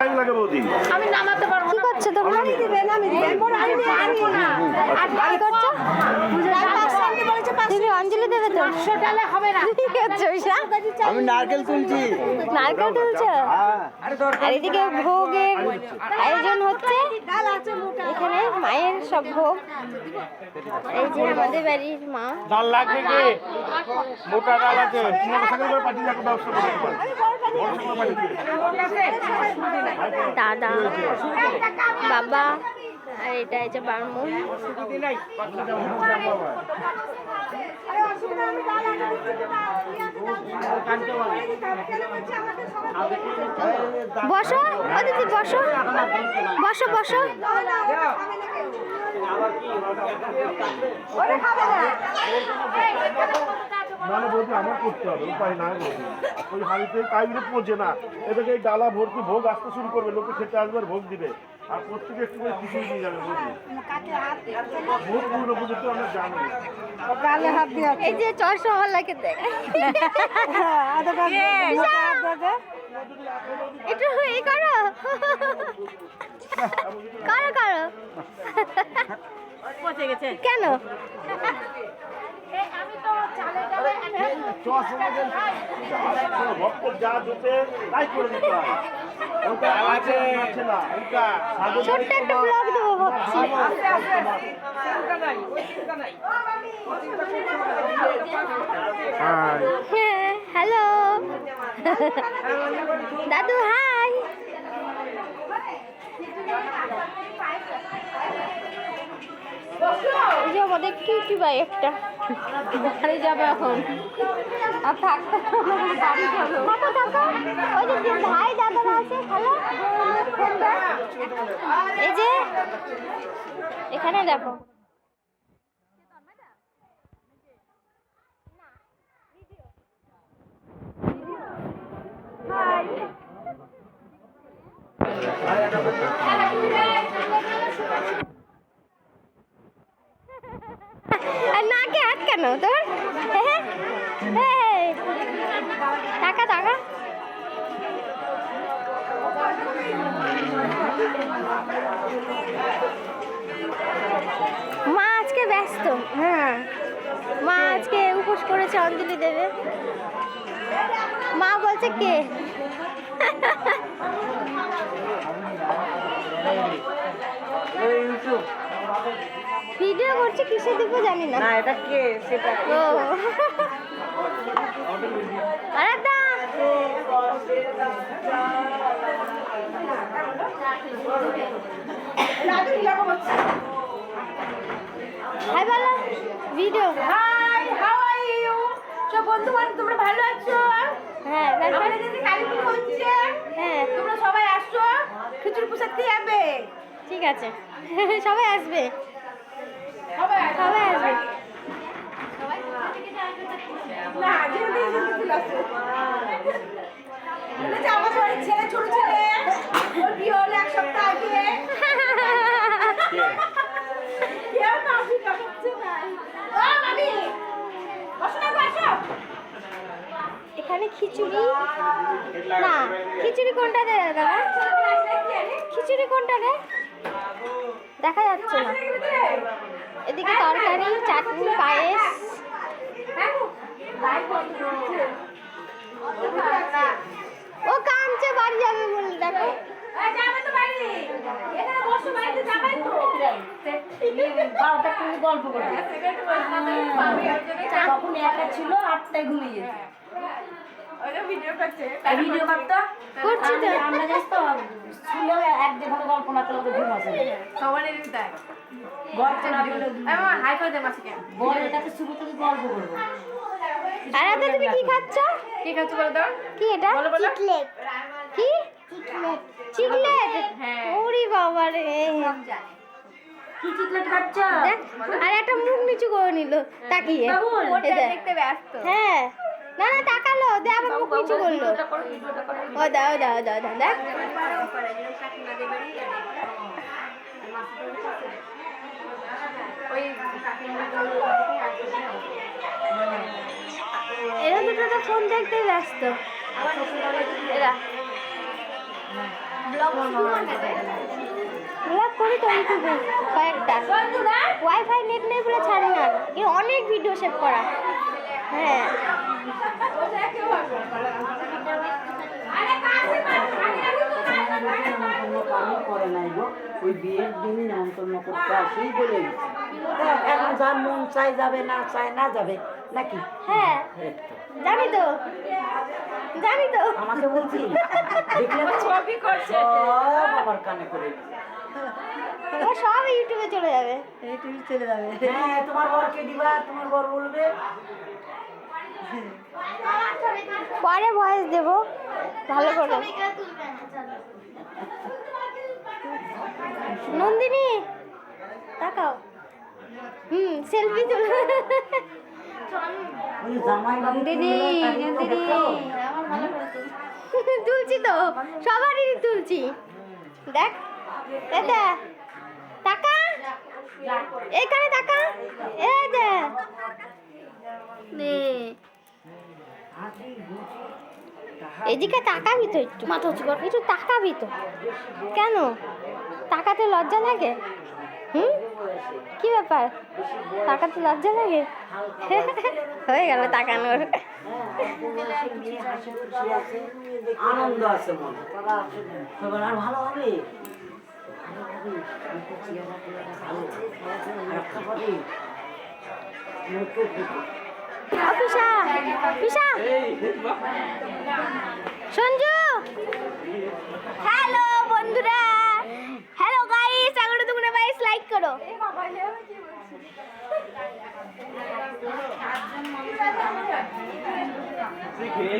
Time লাগে বৌদি। আমি নামাতে পারব কি করছ তোমরা? আমি দিবেন আমি দিবেন। আমি পারব না। আর কি করছ? তুমি অঞ্জলি দেবে তো। পাঁচশো ডালে হবে না। কি করছ ঈশা আমি নারকেল তুলছি। নারকেল তুলছো? আর এদিকে ভোগের আয়োজন হচ্ছে। এখানে মায়ের সব ভোগ। এই যে আমাদের বাড়ির মা। ডাল লাগবে কি? মোটা ডাল আছে। দাদা বাবা আর এটা হচ্ছে যে বারমুন বসো, অদিতি, বসো। বসো বসো। না না হবে, উপায় টাইমে পৌঁছে না ডালা ভর্তি ভোগ আসতে শুরু করবে, লোকে খেতে আসবে আর ভোগ দিবে। আর প্রত্যেকে একটু করে খিচুড়ি নিয়ে যাবে পুরো পুজোতে আমরা জানি এই যে চশমাওয়ালাকে দেখ একটু এই করো করো করো কেন আমি তো চালে ডালে শোনো, যা দিতে তাই করে দিতে হয় ছোট্ট একটা ব্লগ দেবো ভাবছি। হ্যাঁ হ্যালো। দাদু হাই। আমাদের ভাই একটা। বাড়ি যাবে এখন। আর থাকতে ভাই এই যে এখানে দেখো। নাকে হাত কেন তোর? মা আজকে ব্যস্ত হ্যাঁ। মা আজকে উপোস করেছে অঞ্জলি দেবে। মা বলছে কে? ভিডিও করছে কিসে দিব জানি না। না এটা কে? সেটা ও। আরে দা হাই বলো video hi how are you সব বন্ধু বান্ধব তোমরা ভালো আছো? হ্যাঁ আমাদের এদিকে কালী পুজো হচ্ছে। হ্যাঁ। তোমরা সবাই আসছো? খিচুড়ি প্রসাদ খেয়ে যাবে ঠিক আছে। সবাই আসবে। সবাই সবাই আসবে। না থেকে যেতে চলে আসো বলেছে আমার বাড়ির ছেলে ছোট ছেলে ওর বিয়ে হলো এক সপ্তাহ আগে কেউ না অসুবিধা হচ্ছে না ও মামি বসো না গো, আসো এখানে খিচুড়ি? না খিচুড়ি কোনটা দে দাদা? খিচুড়ি কোনটা রে দেখা যাচ্ছে না। এদিকে তরকারি চাটনি পায়েস। ও কামছে বাড়ি যাবে বলে দেখো। করে গল্প তখন একা ছিল আটটায় ঘুমিয়ে যেত ভিডিও করতো? করছি তো। আমরা জানিস তো শুনলেও এক দেড় ঘণ্টা গল্প না করলে ঘুম আসে না। সবারই তাই। গল্প না করলে হাই করে দে মাসিকে। বড় কাছে শুরু থেকে গল্প করব। আর এতে তুমি কি খাচ্ছ? কি খাচ্ছ বলে দাও কি এটা? বলো, বলো। চিকলেট। কি? চিকলেট। হ্যাঁ। ওরে বাবা রে। আর একটা মুখ নিচু করে নিল তাকিয়ে। ওটা দেখতে ব্যস্ত। হ্যাঁ। না না তাকালো দে আবার মুখ নিচু করল। ও দা ও দা ও দা দা দেখ। এরা দুটো তো ফোন দেখতেই ব্যস্ত। এরা। ব্লগ করি। তো ইউটিউবে কয়েকটা। ওয়াইফাই নেট নেই বলে ছাড়ি না। অনেক ভিডিও সেভ করা। হ্যাঁ। করে নাই গো ওই বিয়ের দিন নেমন্তন্ন করতে বলে এখন যার মন চাই যাবে না চায় না যাবে নাকি? হ্যাঁ। জানি তো। জানি তো। আমাকে বলছি? ছবি করছে। সব কানে করে ও সব ইউটিউবে চলে যাবে। হ্যাঁ তোমার বরকে দিবা তোমার বর বলবে। পরে ভয়েস দেব। ভালো করে। নন্দিনী, তাকাও। হুম সেলফি তুল। নন্দিনী নন্দিনী। তুলছি তো, সবারই তুলছি। দেখ এটা টাকা এখানে টাকা এ দে এদিকে তাকাবি তো একটু, মাথা উঁচু কর, একটু তাকাবি তো। কেন? তাকাতে লজ্জা লাগে? হুম? কি ব্যাপার? তাকাতে লজ্জা লাগে? হয়ে গেল তাকানোর। আনন্দ আছে মনে। আর ভালো হবে? ভালো পিসা সঞ্জু। হ্যালো বন্ধুরা। হ্যালো গাইস আগরে তোমরা গাইস লাইক করো। খেয়ে